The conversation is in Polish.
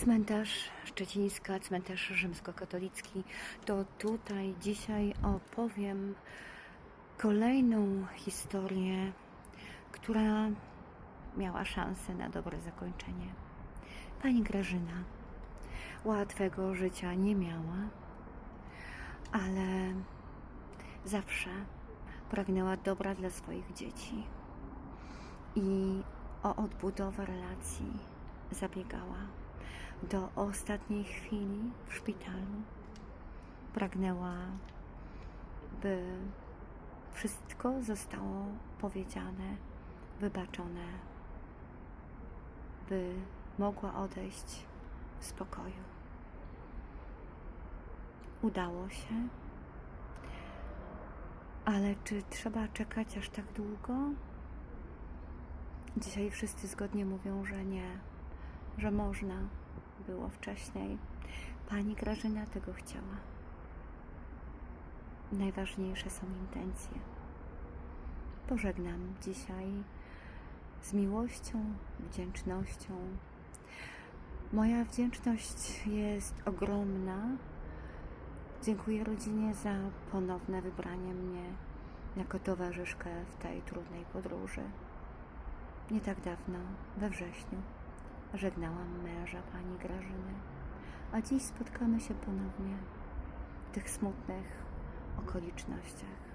Cmentarz Szczecińska, cmentarz rzymskokatolicki. To tutaj dzisiaj opowiem kolejną historię, która miała szansę na dobre zakończenie. Pani Grażyna łatwego życia nie miała, ale zawsze pragnęła dobra dla swoich dzieci i o odbudowę relacji zabiegała do ostatniej chwili w szpitalu. Pragnęła, by wszystko zostało powiedziane, wybaczone, by mogła odejść w spokoju. Udało się, ale czy trzeba czekać aż tak długo? Dzisiaj wszyscy zgodnie mówią, że nie, że można było wcześniej. Pani Grażyna tego chciała. Najważniejsze są intencje. Pożegnam dzisiaj z miłością, wdzięcznością. Moja wdzięczność jest ogromna. Dziękuję rodzinie za ponowne wybranie mnie jako towarzyszkę w tej trudnej podróży. Nie tak dawno, we wrześniu, żegnałam męża pani Grażyny, a dziś spotkamy się ponownie w tych smutnych okolicznościach.